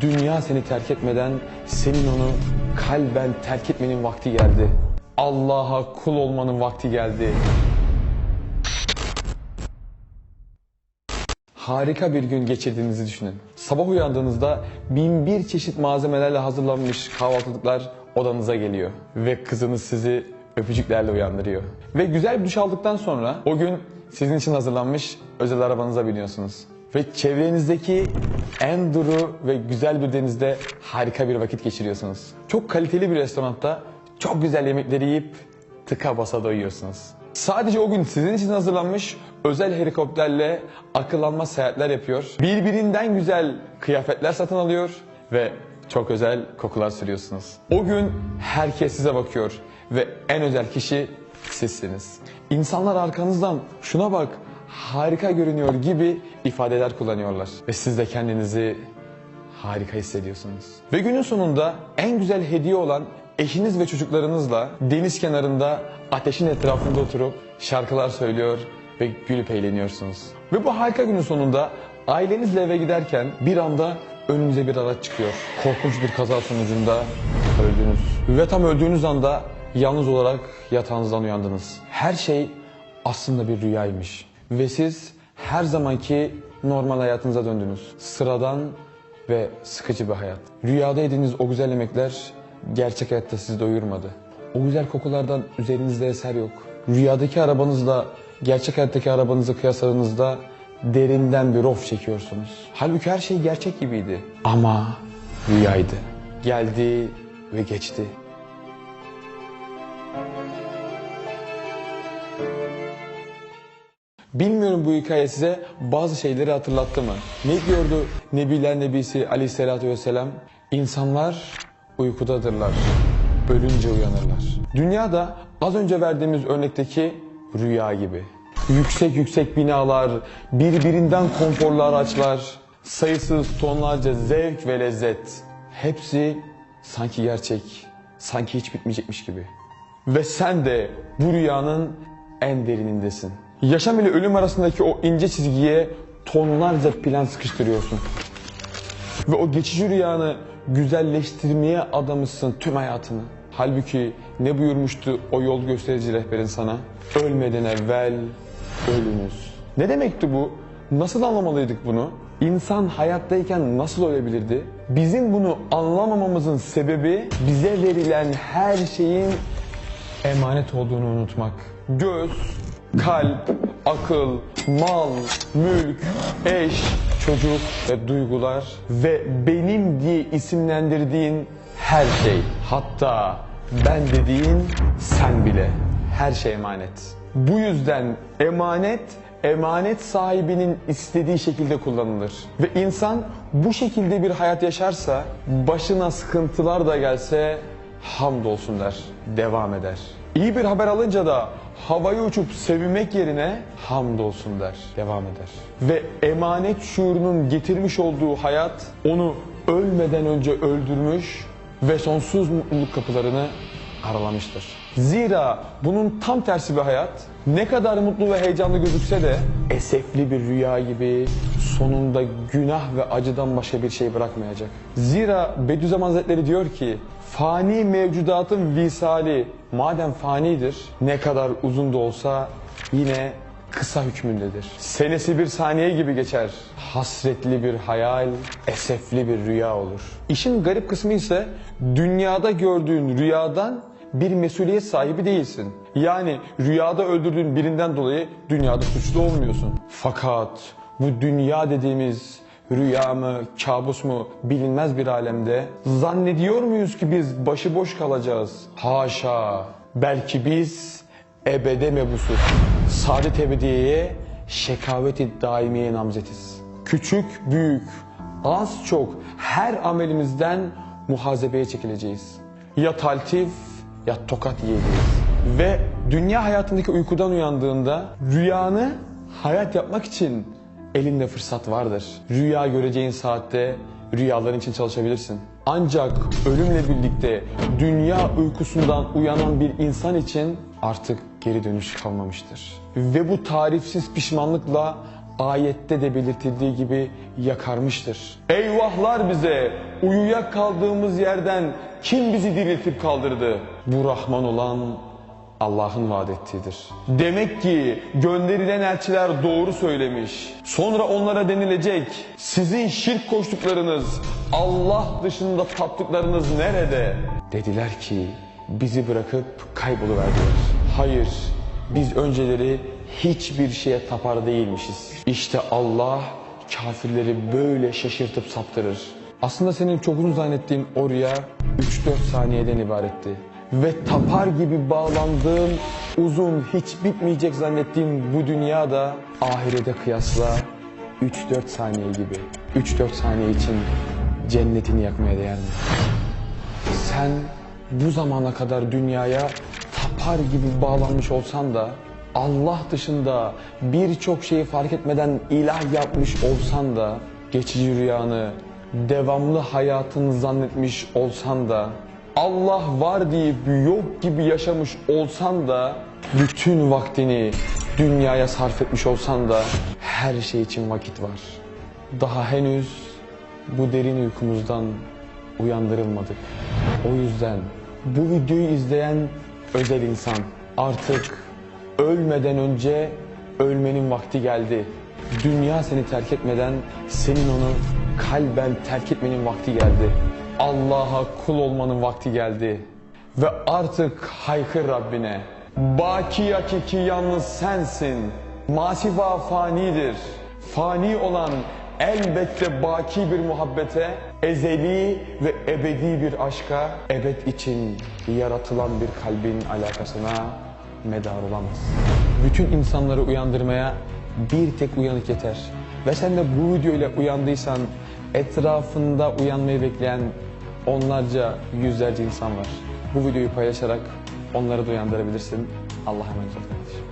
Dünya seni terk etmeden senin onu kalben terk etmenin vakti geldi. Allah'a kul olmanın vakti geldi. Harika bir gün geçirdiğinizi düşünün. Sabah uyandığınızda bin bir çeşit malzemelerle hazırlanmış kahvaltılıklar odanıza geliyor. Ve kızınız sizi öpücüklerle uyandırıyor. Ve güzel bir duş aldıktan sonra o gün sizin için hazırlanmış özel arabanıza biniyorsunuz. Ve çevrenizdeki en duru ve güzel bir denizde harika bir vakit geçiriyorsunuz. Çok kaliteli bir restoranda çok güzel yemekleri yiyip tıka basa doyuyorsunuz. Sadece o gün sizin için hazırlanmış özel helikopterle akıllanma seyahatler yapıyor. Birbirinden güzel kıyafetler satın alıyor ve çok özel kokular sürüyorsunuz. O gün herkes size bakıyor ve en özel kişi sizsiniz. İnsanlar arkanızdan şuna bak harika görünüyor gibi ifadeler kullanıyorlar. Ve siz de kendinizi harika hissediyorsunuz. Ve günün sonunda en güzel hediye olan eşiniz ve çocuklarınızla deniz kenarında ateşin etrafında oturup şarkılar söylüyor ve gülüp eğleniyorsunuz. Ve bu harika günün sonunda ailenizle eve giderken bir anda önünüze bir araç çıkıyor. Korkunç bir kaza sonucunda öldünüz. Ve tam öldüğünüz anda yalnız olarak yatağınızdan uyandınız. Her şey aslında bir rüyaymış. Ve siz her zamanki normal hayatınıza döndünüz. Sıradan ve sıkıcı bir hayat. Rüyada yediğiniz o güzel yemekler gerçek hayatta sizi doyurmadı. O güzel kokulardan üzerinizde eser yok. Rüyadaki arabanızla gerçek hayattaki arabanızı kıyasladığınızda derinden bir of çekiyorsunuz. Halbuki her şey gerçek gibiydi. Ama rüyaydı. Geldi ve geçti. Bilmiyorum bu hikaye size bazı şeyleri hatırlattı mı? Ne diyordu Nebiler Nebisi aleyhissalatü vesselam? İnsanlar uykudadırlar, ölünce uyanırlar. Dünyada az önce verdiğimiz örnekteki rüya gibi. Yüksek yüksek binalar, birbirinden konforlu araçlar, sayısız tonlarca zevk ve lezzet. Hepsi sanki gerçek, sanki hiç bitmeyecekmiş gibi. Ve sen de bu rüyanın en derinindesin. Yaşam ile ölüm arasındaki o ince çizgiye tonlarca plan sıkıştırıyorsun. Ve o geçici rüyanı güzelleştirmeye adamışsın tüm hayatını. Halbuki ne buyurmuştu o yol gösterici rehberin sana? Ölmeden evvel ölünüz. Ne demekti bu? Nasıl anlamalıydık bunu? İnsan hayattayken nasıl ölebilirdi? Bizim bunu anlamamamızın sebebi bize verilen her şeyin emanet olduğunu unutmak. Göz, kalp, akıl, mal, mülk, eş, çocuk ve duygular ve benim diye isimlendirdiğin her şey. Hatta ben dediğin sen bile. Her şey emanet. Bu yüzden emanet emanet sahibinin istediği şekilde kullanılır. Ve insan bu şekilde bir hayat yaşarsa başına sıkıntılar da gelse hamdolsun der, devam eder. İyi bir haber alınca da havaya uçup sevinmek yerine hamdolsun der, devam eder. Ve emanet şuurunun getirmiş olduğu hayat onu ölmeden önce öldürmüş ve sonsuz mutluluk kapılarını aralamıştır. Zira bunun tam tersi bir hayat ne kadar mutlu ve heyecanlı gözükse de esefli bir rüya gibi sonunda günah ve acıdan başka bir şey bırakmayacak. Zira Bediüzzaman Hazretleri diyor ki fani mevcudatın visali madem fanidir ne kadar uzun da olsa yine kısa hükmündedir. Senesi bir saniye gibi geçer. Hasretli bir hayal, esefli bir rüya olur. İşin garip kısmı ise dünyada gördüğün rüyadan bir mesuliyet sahibi değilsin. Yani rüyada öldürdüğün birinden dolayı dünyada suçlu olmuyorsun. Fakat bu dünya dediğimiz rüya mı, kabus mu bilinmez bir alemde zannediyor muyuz ki biz başıboş kalacağız? Haşa. Belki biz ebede mebusuz. Saadet ebediyeye, şekaveti daimiyeye namzetiz. Küçük, büyük, az çok her amelimizden muhasebeye çekileceğiz. Ya taltif ya tokat yiyeceğiz. Ve dünya hayatındaki uykudan uyandığında rüyanı hayat yapmak için elinde fırsat vardır. Rüya göreceğin saatte rüyaların için çalışabilirsin. Ancak ölümle birlikte dünya uykusundan uyanan bir insan için artık geri dönüş kalmamıştır. Ve bu tarifsiz pişmanlıkla ayette de belirtildiği gibi yakarmıştır. Eyvahlar bize! Uyuyak kaldığımız yerden kim bizi diriltip kaldırdı? Bu Rahman olan Allah'ın vaad ettiğidir. Demek ki gönderilen elçiler doğru söylemiş. Sonra onlara denilecek, sizin şirk koştuklarınız, Allah dışında taptıklarınız nerede? Dediler ki, bizi bırakıp kayboluverdiler. Hayır, biz önceleri hiçbir şeye tapar değilmişiz. İşte Allah kafirleri böyle şaşırtıp saptırır. Aslında senin çok uzun zannettiğin o rüya 3-4 saniyeden ibaretti. Ve tapar gibi bağlandığın uzun hiç bitmeyecek zannettiğin bu dünya da ahirete kıyasla 3-4 saniye gibi. 3-4 saniye için cennetini yakmaya değer mi? Sen bu zamana kadar dünyaya tapar gibi bağlanmış olsan da Allah dışında birçok şeyi fark etmeden ilah yapmış olsan da geçici rüyanı devamlı hayatını zannetmiş olsan da Allah var deyip yok gibi yaşamış olsan da bütün vaktini dünyaya sarf etmiş olsan da her şey için vakit var. Daha henüz bu derin uykumuzdan uyandırılmadık. O yüzden bu videoyu izleyen özel insan artık ölmeden önce ölmenin vakti geldi. Dünya seni terk etmeden senin onu kalben terk etmenin vakti geldi. Allah'a kul olmanın vakti geldi. Ve artık haykır Rabbine. Baki hakiki yalnız sensin. Masifa fanidir. Fani olan elbette baki bir muhabbete, ezeli ve ebedi bir aşka, ebed için yaratılan bir kalbin alakasına medar olamaz. Bütün insanları uyandırmaya bir tek uyanık yeter. Ve sen de bu video ile uyandıysan etrafında uyanmayı bekleyen onlarca, yüzlerce insan var. Bu videoyu paylaşarak onları da uyandırabilirsin. Allah'a emanet ol kardeşim.